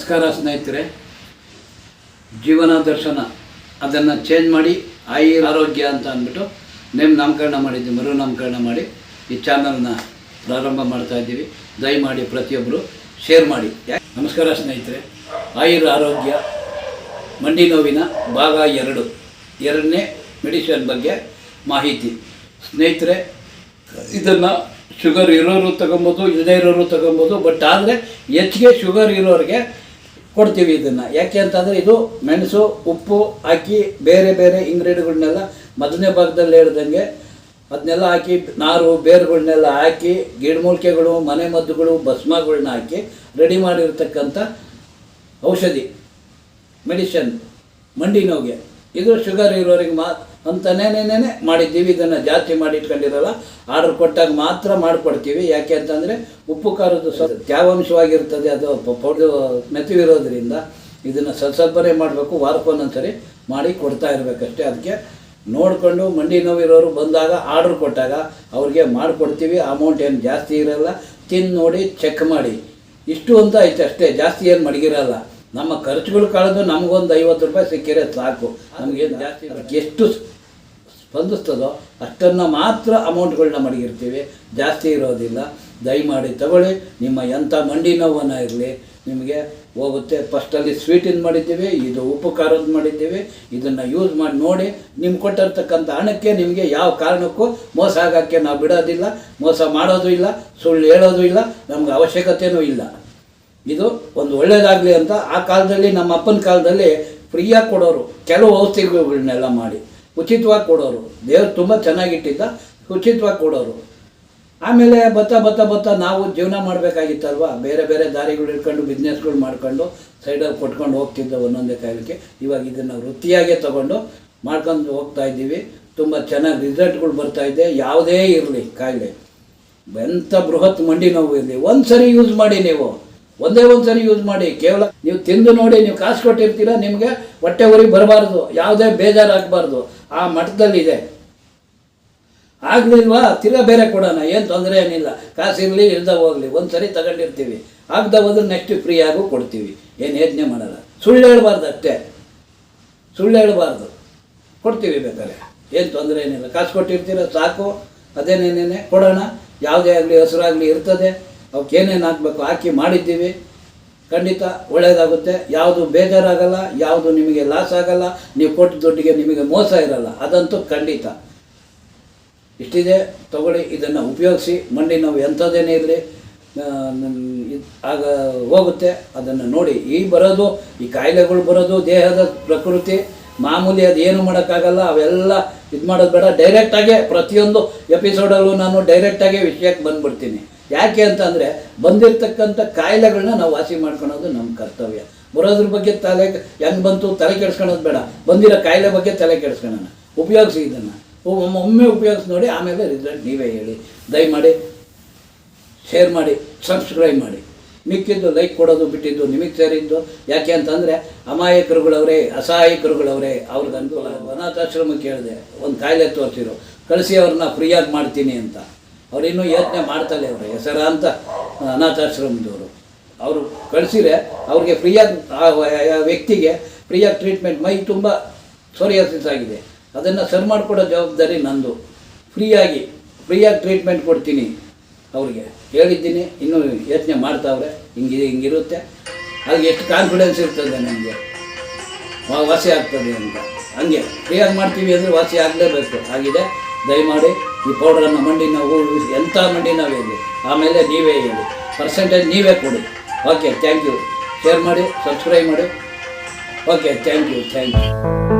ನಮಸ್ಕಾರ ಸ್ನೇಹಿತರೆ. ಜೀವನ ದರ್ಶನ, ಅದನ್ನು ಚೇಂಜ್ ಮಾಡಿ ಆಯುರ್ ಆರೋಗ್ಯ ಅಂತ ಅಂದ್ಬಿಟ್ಟು ನೇಮ್ ನಾಮಕರಣ ಮಾಡಿದ್ದೀವಿ ಮರು ನಾಮಕರಣ ಮಾಡಿ ಈ ಚಾನಲ್ನ ಪ್ರಾರಂಭ ಮಾಡ್ತಾ ಇದ್ದೀವಿ. ದಯಮಾಡಿ ಪ್ರತಿಯೊಬ್ಬರು ಶೇರ್ ಮಾಡಿ. ನಮಸ್ಕಾರ ಸ್ನೇಹಿತರೆ. ಆಯುರ್ ಆರೋಗ್ಯ, ಮಂಡಿ ನೋವಿನ ಭಾಗ ಎರಡು. ಎರಡನೇ ಮೆಡಿಸಿನ್ ಬಗ್ಗೆ ಮಾಹಿತಿ. ಸ್ನೇಹಿತರೆ, ಇದನ್ನು ಶುಗರ್ ಇರೋರು ತಗೊಬೋದು ಇಲ್ಲದೇ ಇರೋರು ತಗೊಬೋದು ಬಟ್ ಆದರೆ ಹೆಚ್ಚಿಗೆ ಶುಗರ್ ಇರೋರಿಗೆ ಕೊಡ್ತೀವಿ ಇದನ್ನು. ಯಾಕೆ ಅಂತಂದರೆ ಇದು ಮೆಣಸು, ಉಪ್ಪು ಹಾಕಿ ಬೇರೆ ಬೇರೆ ಇಂಗ್ರೀಡಿಯೆಂಟ್ಗಳನ್ನೆಲ್ಲ ಮೊದಲನೇ ಭಾಗದಲ್ಲಿ ಹೇಳ್ದಂಗೆ ಅದನ್ನೆಲ್ಲ ಹಾಕಿ ನಾರು ಬೇರುಗಳನ್ನೆಲ್ಲ ಹಾಕಿ ಗಿಡಮೂಲಿಕೆಗಳು, ಮನೆ ಮದ್ದುಗಳು ಭಸ್ಮಗಳನ್ನ ಹಾಕಿ ರೆಡಿ ಮಾಡಿರ್ತಕ್ಕಂಥ ಔಷಧಿ ಮೆಡಿಷನ್ ಮಂಡಿ ನೋವಿಗೆ. ಇದು ಶುಗರ್ ಇರೋರಿಗೆ ಮಾ ಅಂತನೇನೇನೆ ಮಾಡಿದ್ದೀವಿ. ಇದನ್ನು ಜಾಸ್ತಿ ಮಾಡಿ ಇಟ್ಕೊಂಡಿರಲ್ಲ ಆರ್ಡ್ರ್ ಕೊಟ್ಟಾಗ ಮಾತ್ರ ಮಾಡಿಕೊಡ್ತೀವಿ. ಯಾಕೆ ಅಂತಂದರೆ ಉಪ್ಪು ಖಾರದ್ದು ಸ್ವಲ್ಪ ತ್ಯಾವಾಂಶವಾಗಿರ್ತದೆ. ಅದು ಪೌಡ್ರು ಮೆತ್ತವಿರೋದ್ರಿಂದ ಇದನ್ನು ಸ್ವಲ್ಪ ಸ್ವಲ್ಪನೇ ಮಾಡಬೇಕು. ವಾರಕ್ಕೊಂದೊಂದ್ಸರಿ ಮಾಡಿ ಕೊಡ್ತಾ ಇರಬೇಕಷ್ಟೇ. ಅದಕ್ಕೆ ನೋಡಿಕೊಂಡು ಮಂಡಿ ನೋವಿರೋರು ಬಂದಾಗ ಆರ್ಡ್ರ್ ಕೊಟ್ಟಾಗ ಅವ್ರಿಗೆ ಮಾಡಿಕೊಡ್ತೀವಿ. ಅಮೌಂಟ್ ಏನು ಜಾಸ್ತಿ ಇರೋಲ್ಲ. ತಿಂದು ನೋಡಿ ಚೆಕ್ ಮಾಡಿ. ಇಷ್ಟು ಅಂತ ಐತೆ ಅಷ್ಟೇ. ಜಾಸ್ತಿ ಏನು ಮಡಗಿರಲ್ಲ. ನಮ್ಮ ಖರ್ಚುಗಳು ಕಳೆದು ನಮಗೊಂದು ಐವತ್ತು ರೂಪಾಯಿ ಸಿಕ್ಕಿರೆ ಸಾಕು. ನಮಗೆ ಜಾಸ್ತಿ ಎಷ್ಟು ಸ್ಪಂದಿಸ್ತದೋ ಅಷ್ಟನ್ನು ಮಾತ್ರ ಅಮೌಂಟ್ಗಳನ್ನ ಮಡಗಿರ್ತೀವಿ. ಜಾಸ್ತಿ ಇರೋದಿಲ್ಲ. ದಯಮಾಡಿ ತಗೊಳ್ಳಿ. ನಿಮ್ಮ ಎಂಥ ಮಂಡಿ ನೋವನ್ನು ಇರಲಿ. ನಿಮಗೆ ಹೋಗುತ್ತೆ. ಫಸ್ಟಲ್ಲಿ ಸ್ವೀಟಿಂದ ಮಾಡಿದ್ದೀವಿ, ಇದು ಉಪ್ಪು ಖಾರದ ಮಾಡಿದ್ದೀವಿ. ಇದನ್ನು ಯೂಸ್ ಮಾಡಿ ನೋಡಿ ನಿಮ್ಗೆ ಕೊಟ್ಟಿರ್ತಕ್ಕಂಥ ಹಣಕ್ಕೆ ನಿಮಗೆ ಯಾವ ಕಾರಣಕ್ಕೂ ಮೋಸ ಆಗೋಕ್ಕೆ ನಾವು ಬಿಡೋದಿಲ್ಲ. ಮೋಸ ಮಾಡೋದು ಇಲ್ಲ, ಸುಳ್ಳು ಹೇಳೋದು ಇಲ್ಲ. ನಮ್ಗೆ ಅವಶ್ಯಕತೆಯೂ ಇಲ್ಲ. ಇದು ಒಂದು ಒಳ್ಳೆಯದಾಗಲಿ ಅಂತ ಆ ಕಾಲದಲ್ಲಿ ನಮ್ಮ ಅಪ್ಪನ ಕಾಲದಲ್ಲಿ ಫ್ರೀಯಾಗಿ ಕೊಡೋರು ಕೆಲವು ಔಷಧಿಗಳನ್ನೆಲ್ಲ ಮಾಡಿ, ಉಚಿತವಾಗಿ ಕೊಡೋರು. ದೇವ್ರು ತುಂಬ ಚೆನ್ನಾಗಿಟ್ಟಿದ್ದ, ಉಚಿತವಾಗಿ ಕೊಡೋರು. ಆಮೇಲೆ ಬತ್ತಾ ಬತ್ತಾ ಬತ್ತಾ ನಾವು ಜೀವನ ಮಾಡಬೇಕಾಗಿತ್ತಲ್ವ? ಬೇರೆ ಬೇರೆ ದಾರಿಗಳು ಇಟ್ಕೊಂಡು ಬಿಸ್ನೆಸ್ಗಳು ಮಾಡ್ಕೊಂಡು ಸೈಡಲ್ಲಿ ಕೊಟ್ಕೊಂಡು ಹೋಗ್ತಿದ್ದ ಒಂದೊಂದೇ ಕಾಯಿಲೆಗೆ ಇವಾಗ ಇದನ್ನು ವೃತ್ತಿಯಾಗೇ ತಗೊಂಡು ಮಾಡ್ಕೊಂಡು ಹೋಗ್ತಾ ಇದ್ದೀವಿ. ತುಂಬ ಚೆನ್ನಾಗಿ ರಿಸಲ್ಟ್ಗಳು ಬರ್ತಾ ಇದೆ. ಯಾವುದೇ ಇರಲಿ ಕಾಯಿಲೆ. ಎಂಥ ಬೃಹತ್ ಮಂಡಿ ನೋವು ಇರಲಿ. ಒಂದು ಸರಿ ಯೂಸ್ ಮಾಡಿ ನೀವು. ಒಂದೇ ಒಂದು ಸರಿ ಯೂಸ್ ಮಾಡಿ, ಕೇವಲ ನೀವು ತಿಂದು ನೋಡಿ, ನೀವು ಕಾಸು ಕೊಟ್ಟಿರ್ತೀರ, ನಿಮಗೆ ಹೊಟ್ಟೆ ಬರಬಾರದು ಬರಬಾರ್ದು, ಯಾವುದೇ ಬೇಜಾರಾಗಬಾರ್ದು ಆ ಮಠದಲ್ಲಿದೆ. ಆಗಲಿಲ್ವಾ? ತಿರ್ಗಾ ಬೇರೆ ಕೊಡೋಣ, ಏನು ತೊಂದರೆ ಏನಿಲ್ಲ. ಕಾಸಿರಲಿ ಇಲ್ದ ಹೋಗಲಿ, ಒಂದು ಸರಿ ತಗೊಂಡಿರ್ತೀವಿ. ಆಗದ ಹೋದ್ರೆ ನೆಕ್ಸ್ಟ್ ಫ್ರೀಯಾಗೂ ಕೊಡ್ತೀವಿ. ಏನು ಯೋಚನೆ ಮಾಡಲ್ಲ. ಸುಳ್ಳು ಹೇಳಬಾರ್ದು ಅಷ್ಟೇ. ಸುಳ್ಳು ಹೇಳಬಾರ್ದು. ಕೊಡ್ತೀವಿ ಬೇಕಾದ್ರೆ. ಏನು ತೊಂದರೆ ಏನಿಲ್ಲ. ಕಾಸು ಕೊಟ್ಟಿರ್ತೀರ, ಸಾಕು. ಅದೇನೇನೇನೆ ಕೊಡೋಣ. ಯಾವುದೇ ಆಗಲಿ, ಹಸಿರಾಗಲಿ ಇರ್ತದೆ. ಅವಕ್ಕೆ ಏನೇನು ಹಾಕಬೇಕು ಹಾಕಿ ಮಾಡಿದ್ದೀವಿ, ಖಂಡಿತ ಒಳ್ಳೆಯದಾಗುತ್ತೆ ಯಾವುದು ಬೇಜಾರಾಗಲ್ಲ, ಯಾವುದು ನಿಮಗೆ ಲಾಸ್ ಆಗಲ್ಲ, ನೀವು ಕೊಟ್ಟ ದುಡ್ಡಿಗೆ ನಿಮಗೆ ಮೋಸ ಇರಲ್ಲ. ಅದಂತೂ ಖಂಡಿತ. ಇಷ್ಟಿದೆ, ತಗೊಳ್ಳಿ, ಇದನ್ನು ಉಪಯೋಗಿಸಿ ಮಂಡಿ ನೋವು ಎಂಥದ್ದೇನೇ ಇರಲಿ ಆಗ ಹೋಗುತ್ತೆ. ಅದನ್ನು ನೋಡಿ, ಈ ಬರೋದು, ಈ ಕಾಯಿಲೆಗಳು ಬರೋದು, ದೇಹದ ಪ್ರಕೃತಿ, ಮಾಮೂಲಿ ಅದು ಏನು ಮಾಡೋಕ್ಕಾಗಲ್ಲ, ಅವೆಲ್ಲ ಇದು ಮಾಡೋದು ಬೇಡ. ಡೈರೆಕ್ಟಾಗೆ ಪ್ರತಿಯೊಂದು ಎಪಿಸೋಡಲ್ಲೂ ನಾನು ಡೈರೆಕ್ಟಾಗೆ ವಿಷಯಕ್ಕೆ ಬಂದ್ಬಿಡ್ತೀನಿ. ಯಾಕೆ ಅಂತಂದರೆ ಬಂದಿರತಕ್ಕಂಥ ಕಾಯಿಲೆಗಳನ್ನ ನಾವು ವಾಸಿ ಮಾಡ್ಕೊಳೋದು ನಮ್ಮ ಕರ್ತವ್ಯ. ಬರೋದ್ರ ಬಗ್ಗೆ ತಲೆ ಹೆಂಗೆ ಬಂತು ತಲೆ ಕೆಡಿಸ್ಕೊಳೋದು ಬೇಡ. ಬಂದಿರೋ ಕಾಯಿಲೆ ಬಗ್ಗೆ ತಲೆ ಕೆಡಿಸ್ಕೊಳ್ಳೋಣ ಉಪಯೋಗಿಸಿ ಇದನ್ನು. ಒಮ್ಮೆ ಉಪಯೋಗಿಸಿ ನೋಡಿ, ಆಮೇಲೆ ರಿಸಲ್ಟ್ ನೀವೇ ಹೇಳಿ. ದಯಮಾಡಿ ಶೇರ್ ಮಾಡಿ ಸಬ್ಸ್ಕ್ರೈಬ್ ಮಾಡಿ. ಮಿಕ್ಕಿದ್ದು ಲೈಕ್ ಕೊಡೋದು, ಬಿಟ್ಟಿದ್ದು ನಿಮಗೆ ಸೇರಿದ್ದು ಯಾಕೆ ಅಂತಂದರೆ ಅಮಾಯಕರುಗಳವರೇ, ಅಸಹಾಯಕರುಗಳವರೇ, ಅವ್ರಿಗೆ ಅನುಕೂಲ ಅನಾಥಾಶ್ರಮಕ್ಕೆ ಕೇಳಿದೆ ಒಂದು ಕಾಯಿಲೆ ತೋರಿಸಿರು ಕಳಿಸಿ ಅವ್ರನ್ನ ಫ್ರೀಯಾಗಿ ಮಾಡ್ತೀನಿ ಅಂತ. ಅವ್ರಿನ್ನೂ ಯೋಚನೆ ಮಾಡ್ತಾಳೆ ಅವರು, ಹೆಸರ ಅಂತ ಅನಾಥಾಶ್ರಮದವರು. ಅವರು ಕಳಿಸಿದ್ರೆ ಅವ್ರಿಗೆ ಫ್ರೀಯಾಗಿ, ಆ ವ್ಯಕ್ತಿಗೆ ಫ್ರೀಯಾಗಿ ಟ್ರೀಟ್ಮೆಂಟ್ ಮೈ ತುಂಬ ಸೋರಿಯಾಸಿಸ್ ಆಗಿದೆ. ಅದನ್ನು ಸರಿ ಮಾಡಿಕೊಡೋ ಜವಾಬ್ದಾರಿ ನಂದು. ಫ್ರೀಯಾಗಿ ಫ್ರೀಯಾಗಿ ಟ್ರೀಟ್ಮೆಂಟ್ ಕೊಡ್ತೀನಿ ಅವ್ರಿಗೆ. ಹೇಳಿದ್ದೀನಿ, ಇನ್ನೂ ಯೋಚನೆ ಮಾಡ್ತಾವ್ರೆ ಹಿಂಗಿದೆ ಹಿಂಗಿರುತ್ತೆ. ಅದು ಎಷ್ಟು ಕಾನ್ಫಿಡೆನ್ಸ್ ಇರ್ತದೆ ನನಗೆ. ವಾಸಿ ಆಗ್ತದೆ ಅಂತ. ಹಂಗೆ, ಫ್ರೀಯಾಗಿ ಮಾಡ್ತೀವಿ ಅಂದರೆ ವಾಸಿ ಆಗಲೇಬೇಕು. ಆಗಿದೆ. ದಯಮಾಡಿ ಈ ಪೌಡ್ರನ್ನು ಮಂಡಿ ನಾವು ಎಂಥ ಮಂಡಿ ನೋವು ಹೇಳಿ ಆಮೇಲೆ ನೀವೇ ಹೇಳಿ. ಪರ್ಸೆಂಟೇಜ್ ನೀವೇ ಕೊಡಿ. ಓಕೆ ಥ್ಯಾಂಕ್ ಯು ಶೇರ್ ಮಾಡಿ ಸಬ್ಸ್ಕ್ರೈಬ್ ಮಾಡಿ. Okay thank you thank you